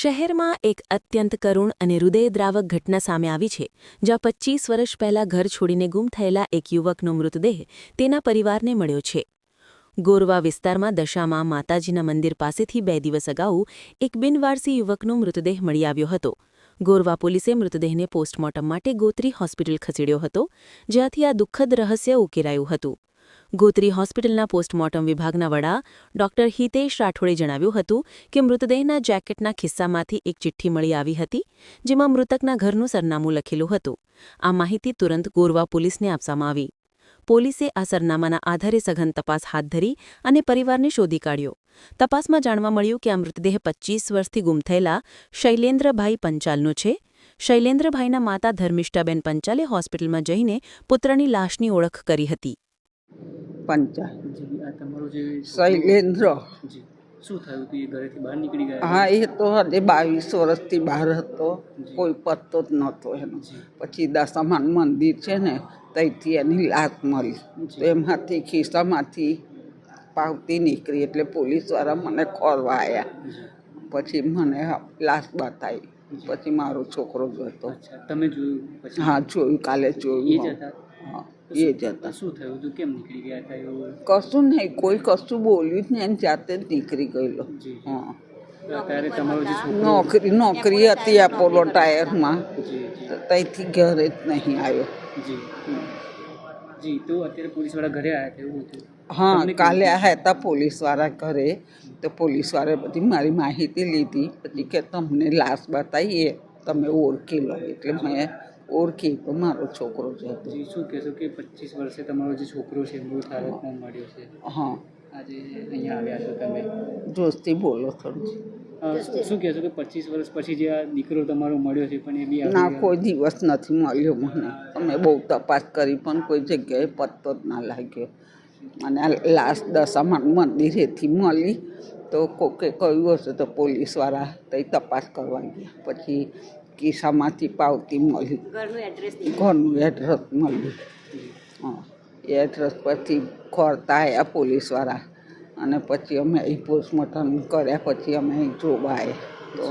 શહેરમાં એક અત્યંત કરુણ અને હૃદયદ્રાવક ઘટના સામે આવી છે, જ્યાં પચ્ચીસ વર્ષ પહેલા ઘર છોડીને ગુમ થયેલા એક યુવકનો મૃતદેહ તેના પરિવારને મળ્યો છે. ગોરવા વિસ્તારમાં દશામાં માતાજીના મંદિર પાસેથી બે દિવસ અગાઉ એક બિનવારસી યુવકનો મૃતદેહ મળી આવ્યો હતો. ગોરવા પોલીસે મૃતદેહને પોસ્ટમોર્ટમ માટે ગોત્રી હોસ્પિટલ ખસેડ્યો હતો, જ્યાંથી આ દુઃખદ રહસ્ય ઉકેલાયું હતું. ગોત્રી હોસ્પિટલના પોસ્ટમોર્ટમ વિભાગના વડા ડોક્ટર હિતેશ રાઠોડે જણાવ્યું હતું કે મૃતદેહના જેકેટના ખિસ્સામાંથી એક ચિઠ્ઠી મળી આવી હતી, જેમાં મૃતકના ઘરનું સરનામું લખેલું હતું. આ માહિતી તુરંત ગોરવા પોલીસને આપવામાં આવી. પોલીસે આ સરનામાના આધારે સઘન તપાસ હાથ ધરી અને પરિવારને શોધી કાઢ્યો. તપાસમાં જાણવા મળ્યું કે આ મૃતદેહ પચ્ચીસ વર્ષથી ગુમ થયેલા શૈલેન્દ્રભાઈ પંચાલનો છે. શૈલેન્દ્રભાઈના માતા ધર્મિષ્ઠાબેન પંચાલે હોસ્પિટલમાં જઈને પુત્રની લાશની ઓળખ કરી હતી. પંચા જી આ તમારો જે શૈલેન્દ્ર. જી શું થયું? હતું ઘરેથી બહાર નીકળી ગયા? હા એ તો હજે બાવીસ વર્ષથી બહાર હતો. કોઈ પત્તો જ નહોતો એનો. પછી દશામાન મંદિર છે ને ત્યાંથી એની લાશ મળી. તો એમાંથી ખિસ્સામાંથી પાવતી નીકળી એટલે પોલીસવાળા મને ખોરવા આવ્યા પછી મને લાશ બતાવી. પછી મારો છોકરો જોતો તમે જોયું હા જોયું કાલે જોયું. હા. એ જ હતા. શું થયું? હતું કેમ નીકળી ગયા હતા એવું? કશું નહીં. કોઈ કશું બોલ્યું જ નહીં એની જાતે જ નીકળી ગયેલો. હા. નોકરી નોકરી હતી અપોલો ટાયરમાં. ત્યાંથી ઘરે જ નહીં આવ્યો. જી જી. તો અત્યારે પોલીસવાળા ઘરે આવ્યા હતા એવું હતું? હા કાલે આ હતા પોલીસવાળા ઘરે. તો પોલીસવાળાએ બધી મારી માહિતી લીધી. પછી કે તમને લાશ બતાવીએ. તમે ઓળખી લો. એટલે મેં ઓળખી તો મારો છોકરો છે. જી શું કહેશો કે પચીસ વર્ષે તમારો જે છોકરો છે મૃત હાલતમાં મળ્યો છે? હા. આજે અહીંયા આવ્યા છો તમે? જોશથી બોલો થોડું. શું કહેશો કે પચીસ વર્ષ પછી જે આ દીકરો તમારો મળ્યો છે પણ એ બી ના કોઈ દિવસ નથી મળ્યો મને. અમે બહુ તપાસ કરી પણ કોઈ જગ્યાએ પત્તો જ ના લાગ્યો. અને લાસ્ટ દશામાં મંદિરેથી મળી. તો કોકે કહ્યું હશે તો પોલીસવાળા તઈ તપાસ કરવા ગયા. પછી કિસ્સામાંથી પાવતી મળી. ઘરનું એડ્રેસ મળ્યું એ એડ્રેસ પરથી ખોરતા આવ્યા પોલીસવાળા. અને પછી અમે અહીં પોસ્ટમોર્ટમ કર્યા પછી અમે જોવા આવ્યા તો